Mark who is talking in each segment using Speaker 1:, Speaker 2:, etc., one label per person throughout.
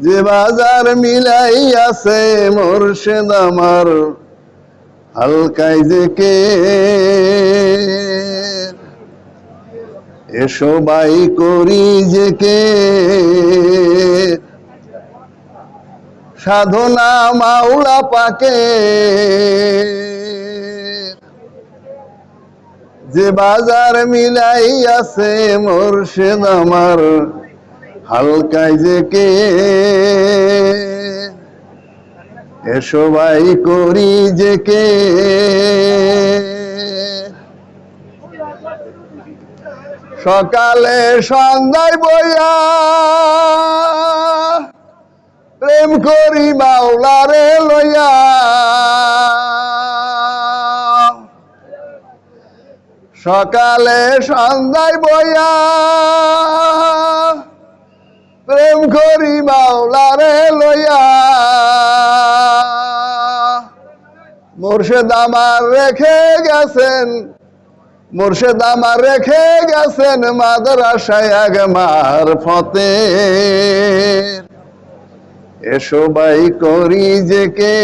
Speaker 1: যে বাজার মিলাই আছে মোর্শেদ আমার হালকাই যে কে? এসো বাই করি যে কে? সাধনা মাওলা পাকে। যে বাজার মিলাই আছে মোর্শেদ আমার হালকাই যে কে? এসো ভাই করি যে কে? সকালে সন্ধ্যায় বইয়া প্রেম করি মাওলারে লইয়া। সকালে সন্ধ্যায় বইয়া প্রেম করি মাওলারে লইয়া। মুর্শেদ আমার রেখে গেছেন, মুর্শেদ আমার রেখে গেছেন মাদ্রাসায় আগমার ফতে এসো বাই করি যে কে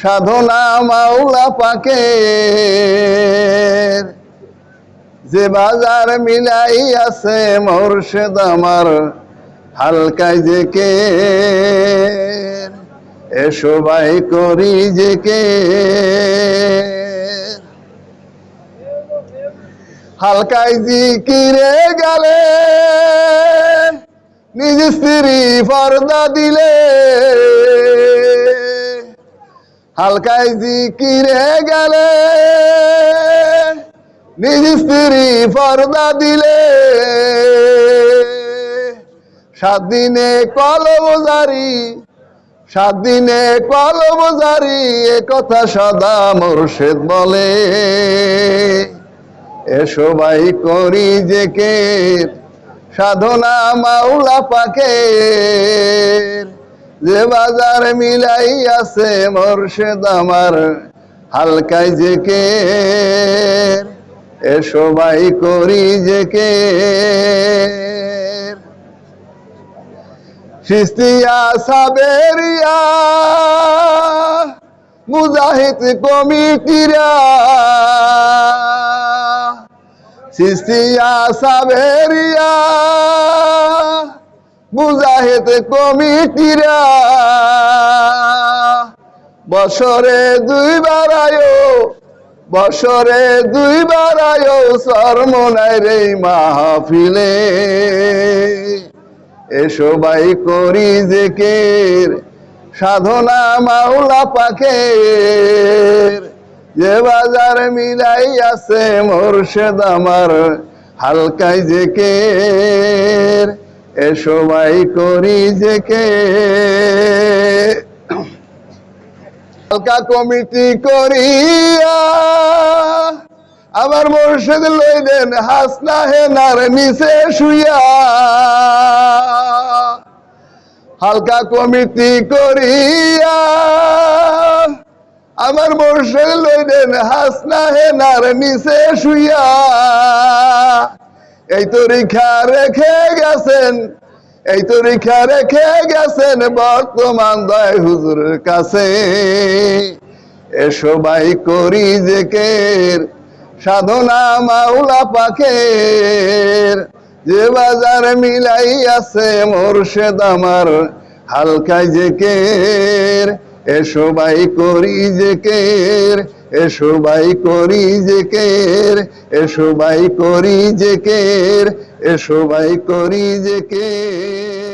Speaker 1: সাধনা মাওলা পাকে যে বাজার মিলাই আছে মোর্শেদ আমার, হালকায় যে কে। এসো বাই করি যে কে। হালকায় জিকিরে গেলে, নিজ স্ত্রী পর্দা দিলে। হালকায় জিকিরে গেলে, নিজ স্ত্রী পর্দা দিলে। সাত দিনে কলম জারি, সাত দিনে কলম জারি, এ কথা সদা মোর্শেদ বলে। এসো ভাই করি যে কে, সাধনা মাওলা পাকে যে বাজার মিলাই আছে মোর্শেদ আমার হালকায় যে কে। এসো ভাই করি যে কে। সিস্তিয়া সাবেরিয়া, মুজাহিদ কমিটিরা। সিস্তিয়া সাবেরিয়া মুজাহিদ কমিটিরা। বছরে দুইবার আয়ো বছরে দুইবার আয়ো সরমনাই রে মাহফিলে। এসো ভাই, করি যে কের সাধনা মাওলা পাখের। যে বাজার মিলাই আছে মোর্শেদ আমার হালকাই যে এসো ভাই করি যে কে হালকা কমিটি করিয়া আবার মোর্শেদ লইলেন হাসনা হে হেনার নিচে শুইয়া। হালকা কমিটি করিয়া আমার মোর্শেদ লইলেন হাসনা হে হেনার নিচে শুইয়া। এই তরিখা রেখে গেছেন, এই তরিখা রেখে গেছেন বর্তমান দয় হুজুরের কাছে। এসো ভাই করি যে কের সাধনা মাওলা পাখের যে বাজার মিলাই আছে মোর্শেদ আমার হালকায় যে কের এসো ভাই করি যে কের এসো ভাই করি যে কের, এসো ভাই করি যে কের, এসো ভাই করি যে কের।